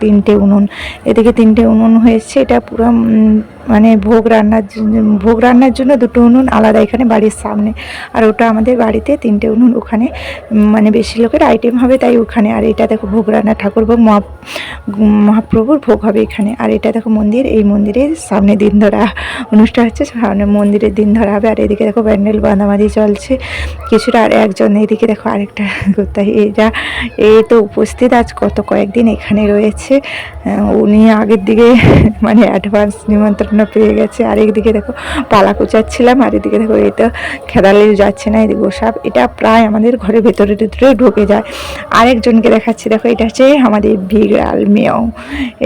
তিনটে উনুন। এদিকে তিনটে উনুন হয়েছে এটা পুরো মানে ভোগ রান্নার ভোগ রান্নার জন্য দুটো উনুন আলাদা এখানে বাড়ির সামনে। আর ওটা আমাদের বাড়িতে তিনটে উনুন, ওখানে মানে বেশি লোকের আইটেম হবে তাই ওখানে। আর এটা দেখো ভোগ রান্না, ঠাকুর ভোগ, মহা মহাপ্রভুর ভোগ হবে এখানে। আর এটা দেখো মন্দির, এই মন্দিরের সামনে দিন ধরা অনুষ্ঠান হচ্ছে, সামনে মন্দিরের দিন ধরা হবে। আর এদিকে দেখো প্যান্ডেল বাঁধাবাঁধি চলছে। কিছুটা আর একজন এদিকে দেখো আরেকটা কোথায়, এরা এই তো উপস্থিত আজ কত কয়েকদিন এখানে রয়েছে। উনি আগের দিকে মানে অ্যাডভান্স নিমন্ত্রণ পেয়ে গেছে। আর একদিকে দেখো, পালা কুচাচ্ছিলাম, আর এদিকে দেখো এটা খেদালে যাচ্ছে না, এদিকে সাপ। এটা প্রায় আমাদের ঘরের ভেতরে ভেতরে ঢুকে যায়। আরেকজনকে দেখাচ্ছি। দেখো, এটা হচ্ছে আমাদের বিড়াল মেয়েও।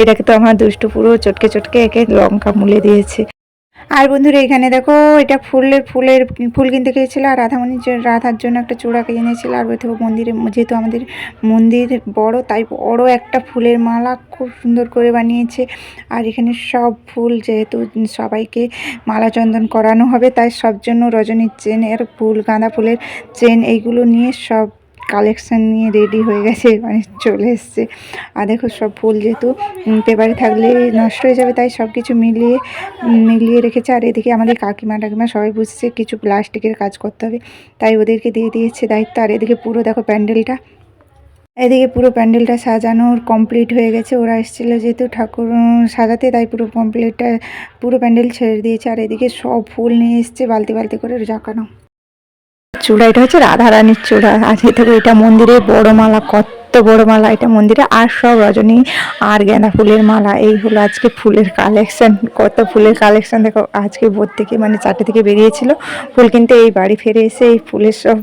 এটাকে তো আমার দুষ্টু পুরো চটকে চটকে একে লঙ্কা মুলে দিয়েছে। আর বন্ধুরা, এখানে দেখো, এটা ফুলের ফুলের ফুল কিনতে গিয়েছিল, আর রাধামণি রাধার জন্য একটা চূড়া কিনেছিল, আর দেখো মন্দিরে, যেহেতু আমাদের মন্দির বড়, তাই বড় একটা ফুলের মালা খুব সুন্দর করে বানিয়েছে, আর এখানে সব ফুল যেহেতু সবাইকে মালা চন্দন করানো হবে, তাই সব জন্য রজনীর চেনের ফুল, গাঁদা ফুলের চেন, এইগুলো নিয়ে সব কালেকশন নিয়ে রেডি হয়ে গেছে মানে চলে এসছে। আর দেখো সব ফুল যেহেতু পেপারে থাকলে নষ্ট হয়ে যাবে, তাই সব কিছু মিলিয়ে মিলিয়ে রেখেছে। আর এদিকে আমাদের কাকিমা টাকিমা সবাই বুঝছে কিছু প্লাস্টিকের কাজ করতে হবে, তাই ওদেরকে দিয়ে দিয়েছে দায়িত্ব। আর এদিকে পুরো দেখো প্যান্ডেলটা, এদিকে পুরো প্যান্ডেলটা সাজানোর কমপ্লিট হয়ে গেছে। ওরা এসেছিল যেহেতু ঠাকুর সাজাতে, তাই পুরো কমপ্লিটটা পুরো প্যান্ডেল ছেড়ে দিয়েছে। আর এদিকে সব ফুল নিয়ে এসছে, বালতি বালতি করে জাকানো চূড়া, এটা হচ্ছে রাধারানীর চূড়া। আর এটা এটা মন্দিরে বড় মালা কত বড় মালা এটা মন্দিরে। আর সব রজনী আর গাঁদা ফুলের মালা, এই হলো আজকে ফুলের কালেকশন কত ফুলের কালেকশন দেখো, আজকে ভোর থেকে মানে চারটে থেকে বেরিয়েছিল। ফুল কিনতে এই বাড়ি ফিরে এসে এই ফুলের সব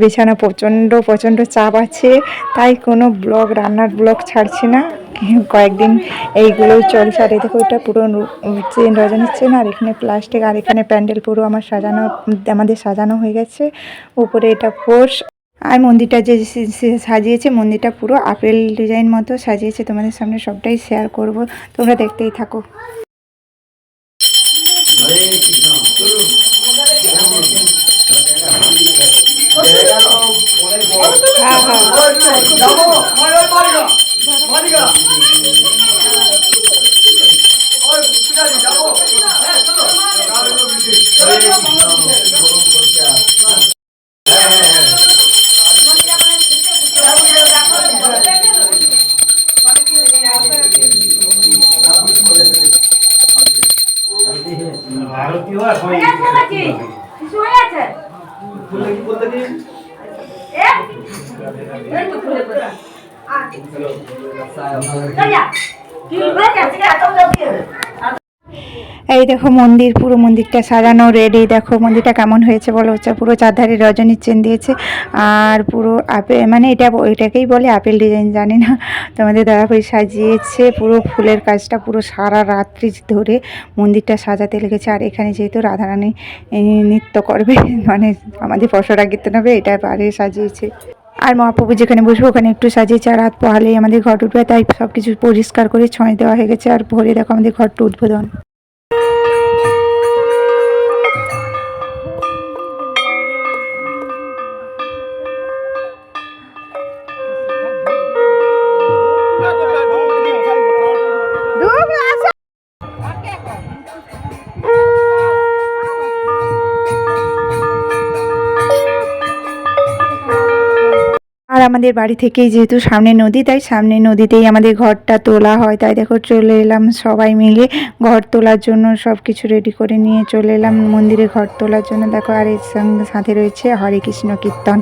বিছানা প্রচণ্ড প্রচণ্ড চাপ আছে। তাই কোনো ব্লগ, রান্নার ব্লগ ছাড়ছি না। কয়েকদিন এইগুলো চলছে আর এই দেখো এটা পুরো চেন রজনীর চেন আর এখানে প্লাস্টিক আর এখানে প্যান্ডেল পুরো আমার সাজানো আমাদের সাজানো হয়ে গেছে। উপরে এটা পোষ আর মন্দিরটা যে সাজিয়েছে মন্দিরটা পুরো আপেল ডিজাইন মতো সাজিয়েছে তোমাদের সামনে সবটাই শেয়ার করব তোমরা দেখতেই থাকো। হ্যাঁ হ্যাঁ ভারতীয় আর সবাই এই দেখো মন্দির, পুরো মন্দিরটা সাজানো রেডি দেখো মন্দিরটা কেমন হয়েছে বলো? হচ্ছে পুরো চারধারে রজনীর চেন দিয়েছে। আর পুরো আপেল মানে এটা এটাকেই বলে আপেল ডিজাইন জানি না। তোমাদের দাদাভাই সাজিয়েছে পুরো ফুলের কাজটা, পুরো সারা রাত্রি ধরে মন্দিরটা সাজাতে লেগেছে। আর এখানে যেহেতু রাধারানী নৃত্য করবে মানে আমাদের পশরা কীর্তন হবে এটা বারে সাজিয়েছে। আর মহাপ্রভু যেখানে বসবো, ওখানে একটু সাজিয়েছে আর রাত পোহালেই আমাদের ঘর উঠবে। তাই সব কিছু পরিষ্কার করে ছয় দেওয়া হয়ে গেছে। আর ভরে দেখো আমাদের ঘরটা উদ্বোধন। আমাদের বাড়ি থেকেই যেহেতু সামনে নদী, তাই সামনে নদীতেই আমাদের ঘরটা তোলা হয়। তাই দেখো চলে এলাম সবাই মিলে ঘর তোলার জন্য সব কিছু রেডি করে নিয়ে চলে এলাম মন্দিরে ঘর তোলার জন্য। দেখো আর এর সঙ্গে সাথে রয়েছে হরে কৃষ্ণ কীর্তন।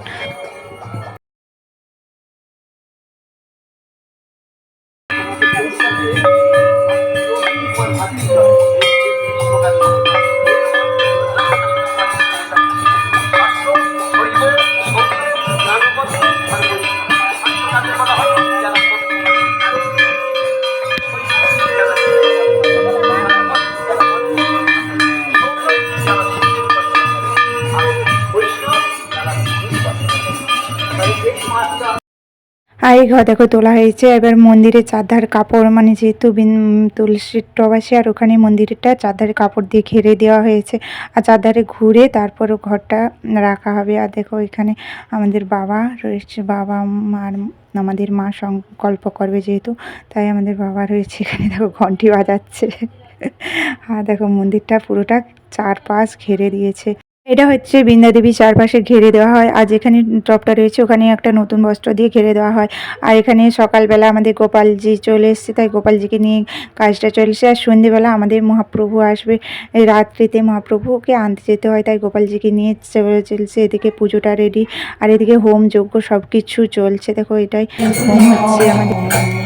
এই ঘর দেখো, তোলা হয়েছে। এবার মন্দিরের চারধার কাপড় মানে যেহেতু বিন- তুলসীর টব আছে আর ওখানে মন্দিরটা চারধারে কাপড় দিয়ে ঘিরে দেওয়া হয়েছে। আর চারধারে ঘুরে তারপর ঘরটা রাখা হবে। আর দেখো, এখানে আমাদের বাবা রয়েছে। বাবা, মার, আমাদের মা সংকল্প করবে যেহেতু, তাই আমাদের বাবা রয়েছে এখানে। দেখো, ঘন্টি বাজাচ্ছে। আর দেখো, মন্দিরটা পুরোটা চারপাশ ঘিরে দিয়েছে। এটা হচ্ছে বৃন্দা দেবী চারপাশে ঘিরে দেওয়া হয়। আর যেখানে টপটা রয়েছে, ওখানে একটা নতুন বস্ত্র দিয়ে ঘিরে দেওয়া হয়। আর এখানে সকালবেলা আমাদের গোপালজি চলে এসছে, তাই গোপালজিকে নিয়ে কাজটা চলছে। আর সন্ধেবেলা আমাদের মহাপ্রভু আসবে রাত্রিতে মহাপ্রভুকে আনতে যেতে হয়, তাই গোপালজিকে নিয়ে চলে চলছে। এদিকে পুজোটা রেডি আর এদিকে হোম যজ্ঞ সব কিছু চলছে। দেখো এটাই হোম হচ্ছে আমাদের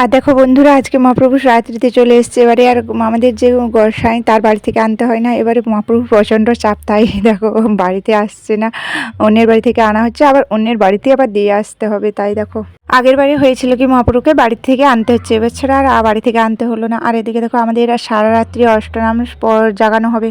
আর দেখো বন্ধুরা, আজকে মহাপ্রভু রাত্রিতে চলে এসছে। এবারে আর আমাদের যে গোসাই, তার বাড়ি থেকে আনতে হয় না। এবারে মহাপ্রভু প্রচণ্ড চাপ, তাই দেখো বাড়িতে আসছে না। অন্যের বাড়ি থেকে আনা হচ্ছে, আবার অন্যের বাড়িতে আবার দিয়ে আসতে হবে, তাই দেখো। আগের বারে হয়েছিল কি মহাপ্রভুকে বাড়ি থেকে আনতে হচ্ছে, এবার ছাড়া আর বাড়ি থেকে আনতে হলো না। আর এদিকে দেখো আমাদের সারা রাত্রি অষ্টনাম পর জাগানো হবে।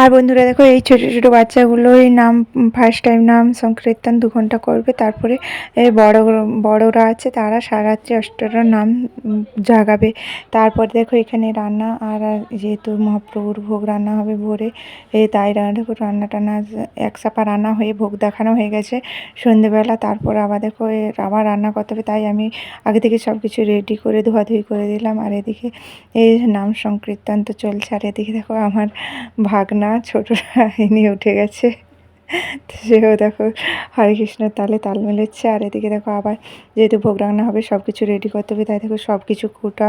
আর বন্ধুরা দেখো, এই ছোটো ছোট বাচ্চাগুলোই নাম ফার্স্ট টাইম নাম সংকীর্তন দু ঘণ্টা করবে। তারপরে বড় বড়রা আছে, তারা সারাত্রি অষ্টরা নাম জাগাবে। তারপর দেখো, এখানে রান্না, আর যেহেতু মহাপ্রভুর ভোগ রান্না হবে ভোরে তাই রান্না দেখো, রান্না টান্না এক চাপা রান্না হয়ে ভোগ দেখানো হয়ে গেছে সন্ধেবেলা। তারপর আবার দেখো আবার রান্না করতে হবে, তাই আমি আগে থেকে সব কিছু রেডি করে, ধোয়াধুয়ি করে দিলাম। আর এদিকে এই নাম সংকীর্তন তো চলছে। আর এদিকে দেখো, আমার ভাগনা ছোটরা নিয়ে উঠে গেছে। সেও দেখো হরে কৃষ্ণের তালে তাল মিলেচ্ছে আর এদিকে দেখো আবার যেহেতু ভোগ রান্না হবে সব কিছু রেডি করতে হবে, তাই দেখো সব কিছু কুটা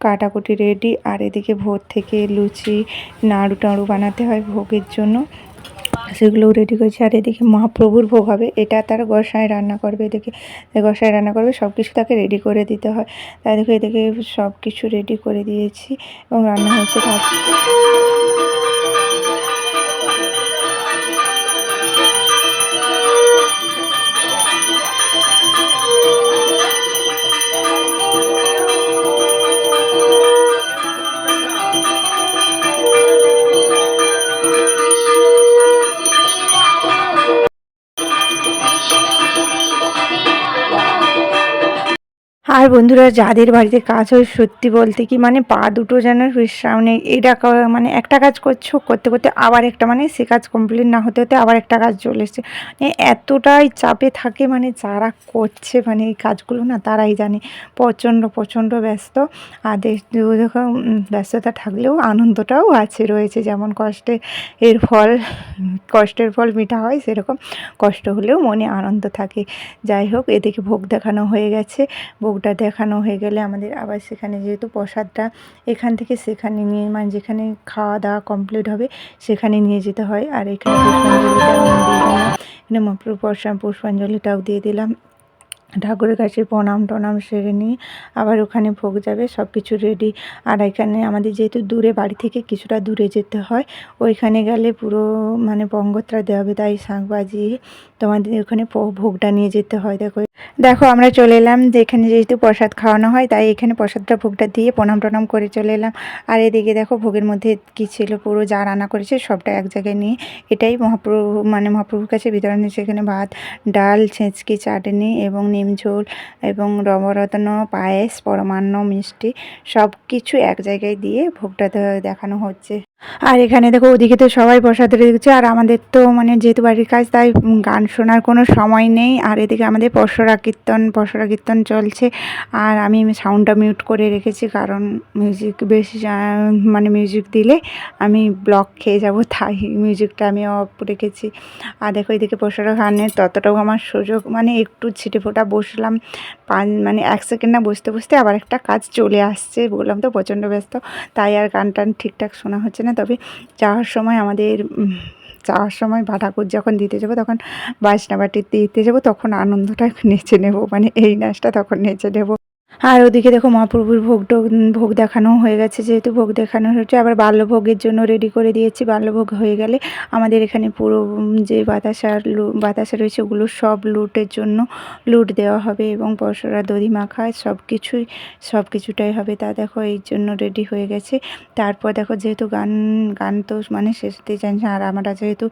কাটাকুটি রেডি আর এদিকে ভোর থেকে লুচি, নাড়ু টাড়ু বানাতে হয় ভোগের জন্য। সেগুলোও রেডি করেছি। আর এদিকে মহাপ্রভুর ভোগ হবে, এটা তার গোসাই রান্না করবে। এদিকে গোসাই রান্না করবে সব কিছু তাকে রেডি করে দিতে হয়। তাই দেখো এদিকে সব কিছু রেডি করে দিয়েছি এবং রান্না হয়েছে। আর বন্ধুরা, যাদের বাড়িতে কাজ হয়, সত্যি বলতে কি মানে পা দুটো যেন নেই। এটা মানে একটা কাজ করছ, করতে করতে আবার একটা মানে সে কাজ কমপ্লিট না হতে হতে আবার একটা কাজ চলে এসছে। মানে এতটাই চাপে থাকে মানে যারা করছে মানে এই কাজগুলো না, তারাই জানে। প্রচণ্ড প্রচণ্ড ব্যস্ত। আর ব্যস্ততা থাকলেও আনন্দটাও আছে, রয়েছে। যেমন কষ্টে এর ফল, কষ্টের ফল মিঠা হয়, সেরকম কষ্ট হলেও মনে আনন্দ থাকে। যাই হোক, এদিকে ভোগ দেখানো হয়ে গেছে। ভোগটা দেখানো হয়ে গেলে আমাদের আবার সেখানে যেহেতু প্রসাদটা এখান থেকে সেখানে নিয়ে মানে যেখানে খাওয়া দাওয়া কমপ্লিট হবে সেখানে নিয়ে যেতে হয়। আর এখানে পুষ্পাঞ্জলিটা এখানে পুষ্পাঞ্জলিটাও দিয়ে দিলাম। ঠাকুরের কাছে প্রণাম টনাম সেরে নিয়ে আবার ওখানে ভোগ যাবে সব কিছু রেডি আর এখানে আমাদের যেহেতু দূরে, বাড়ি থেকে কিছুটা দূরে যেতে হয়, ওইখানে গেলে পুরো মানে পঙ্গত্রা দেওয়া হবে। তাই শাঁখ বাজিয়ে তোমাদের ওখানে ভোগটা নিয়ে যেতে হয়। দেখো দেখো আমরা চলে এলাম যেখানে যেহেতু প্রসাদ খাওয়ানো হয়, তাই এখানে প্রসাদটা, ভোগটা দিয়ে প্রণাম টনাম করে চলে এলাম। আর এদিকে দেখো, ভোগের মধ্যে কী ছিল, পুরো যা রান্না করেছে সবটা এক জায়গায় নিয়ে। এটাই মহাপ্রভু মানে মহাপ্রভুর কাছে বিতরণ হয়েছে। সেখানে ভাত, ডাল, ছেঁচকি, চাটনি এবং নিম ঝোল এবং নবরত্ন পায়েস, পরমান্ন, মিষ্টি সব কিছু এক জায়গায় দিয়ে ভোগটা দেখানো হচ্ছে। আর এখানে দেখো, ওদিকে তো সবাই প্রসাদ দিচ্ছে আর আমাদের তো মানে যেহেতু বাড়ির কাজ, তাই গান শোনার কোনো সময় নেই। আর এদিকে আমাদের পশরা কীর্তন পশরা কীর্তন চলছে, আর আমি সাউন্ডটা মিউট করে রেখেছি, কারণ মিউজিক বেশি মানে মিউজিক দিলে আমি ব্লক খেয়ে যাব, তাই মিউজিকটা আমি অফ রেখেছি। আর দেখো, এদিকে পশরা গানের ততটাও আমার সুযোগ মানে একটু ছিটে ফোটা বসলাম, পাঁচ মানে এক সেকেন্ড না বসতে বসতে আবার একটা কাজ চলে আসছে, বললাম তো প্রচণ্ড ব্যস্ত, তাই আর গান টান ঠিকঠাক শোনা হচ্ছে না, তবে যাওয়ার সময় আমাদের চাওয়ার সময় বা ঠাকুর যখন দিতে যাব, তখন বাসনা বাটি দিতে যাব, তখন আনন্দটা নেচে নেব মানে এই নাচটা তখন নেচে নেব। আর ওদিকে দেখো মহাপ্রভুর ভোগ টোগ- ভোগ দেখানো হয়ে গেছে, যেহেতু ভোগ দেখানো হচ্ছে, আবার বাল্যভোগের জন্য রেডি করে দিয়েছি, বাল্যভোগ হয়ে গেলে আমাদের এখানে পুরো যে বাতাসার লু- বাতাসা রয়েছে, ওগুলো সব লুটের জন্য লুট দেওয়া হবে এবং পরশরা, দধি, মাখা সব কিছুই সব কিছুটাই হবে তা দেখো, এই জন্য রেডি হয়ে গেছে। তারপর দেখো, যেহেতু গান গান তো মানে শেষ হতে চাইছে আর আমরা যেহেতু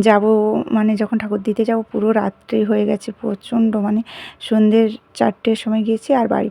যাব মানে যখন ঠাকুর দিতে যাব, পুরো রাত্রি হয়ে গেছে, প্রচণ্ড মানে সন্ধ্যের চারটের সময় গিয়েছি, আর বাড়ি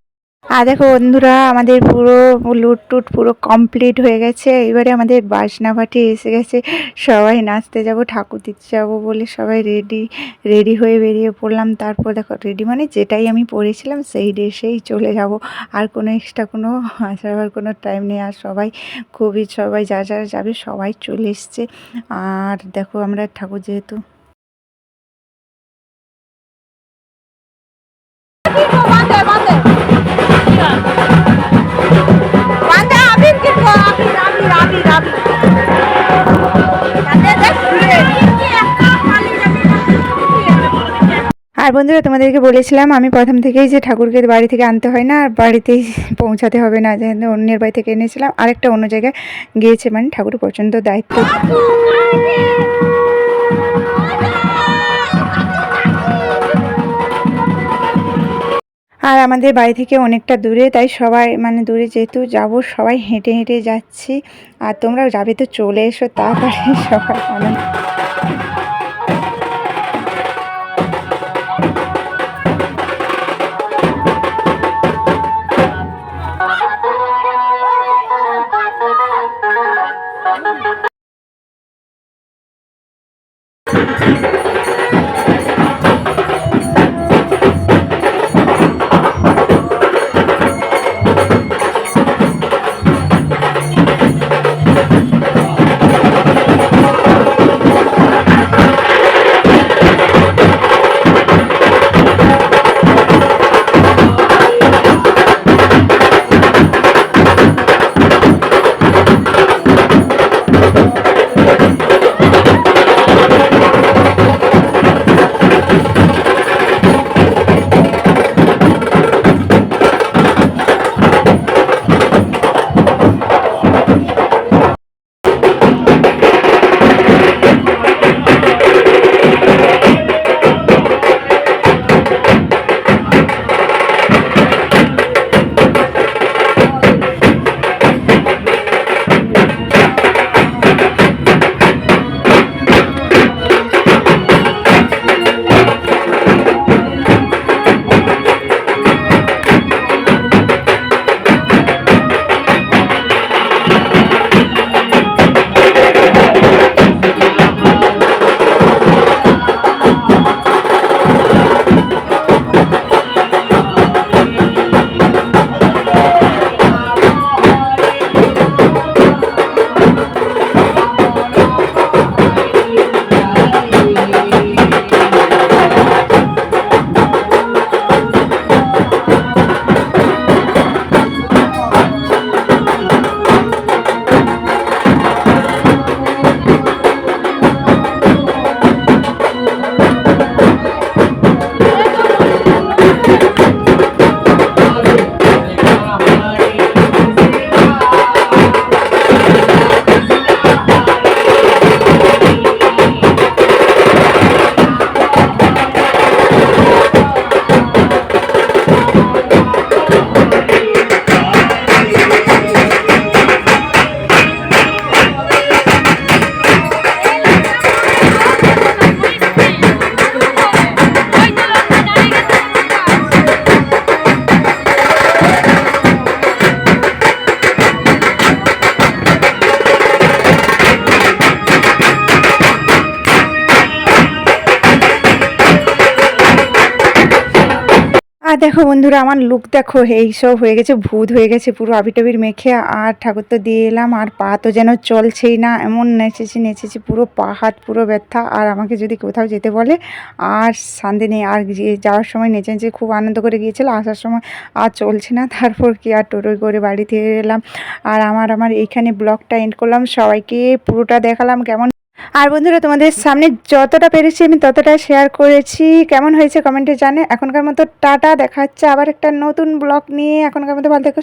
আর দেখো বন্ধুরা, আমাদের পুরো লুট টুট পুরো কমপ্লিট হয়ে গেছে। এবারে আমাদের বাসনা পার্টি এসে গেছে। সবাই নাচতে যাব, ঠাকুর দিতে যাব বলে সবাই রেডি রেডি হয়ে বেরিয়ে পড়লাম। তারপর দেখো রেডি মানে যেটাই আমি পরেছিলাম সেই ড্রেসেই চলে যাব। আর কোনো এক্সট্রা কোনো আসার কোনো টাইম নেই। আর সবাই খুবই, সবাই যা যারা যাবে, সবাই চলে এসছে। আর দেখো আমরা ঠাকুর যেহেতু আর বন্ধুরা, তোমাদেরকে বলেছিলাম, আমি প্রথম থেকেই যে ঠাকুরকে বাড়ি থেকে আনতে হয় না, আর বাড়িতেই পৌঁছাতে হবে না, যে অন্যের বাড়ি থেকে এনেছিলাম। আরেকটা অন্য জায়গায় গিয়েছে মানে ঠাকুর প্রচণ্ড দায়িত্ব। আর আমাদের বাড়ি থেকে অনেকটা দূরে, তাই সবাই মানে দূরে যেহেতু যাব, সবাই হেঁটে হেঁটে যাচ্ছি। আর তোমরাও যাবে তো চলে এসো, তাড়াতাড়ি সবাই আনন্দ দেখো বন্ধুরা, আমার লুক দেখো, এই সব হয়ে গেছে, ভূত হয়ে গেছে, পুরো আবি টাবির মেখে, আর ঠাকুর তো দিয়ে এলাম, আর পা তো যেন চলছেই না, এমন নেচেছি নেচেছি, পুরো পা হাত পুরো ব্যথা, আর আমাকে যদি কোথাও যেতে বলে, আর শান্তি নেই, আর যাওয়ার সময় নেচে নেচে খুব আনন্দ করে গিয়েছিল, আসার সময় আর চলছে না, তারপর কি আর টোটোয় করে বাড়িতে এলাম, আর আমার আমার এইখানে ব্লগটা এন্ড করলাম, সবাইকে পুরোটা দেখালাম, কেমন আর বন্ধুরা, তোমাদের সামনে যতটা পেরেছি আমি ততটা শেয়ার করেছি। কেমন হয়েছে কমেন্টে জানে। এখনকার মতো টাটা, দেখা হচ্ছে আবার একটা নতুন ব্লগ নিয়ে। এখনকার মতো ভালো থেকো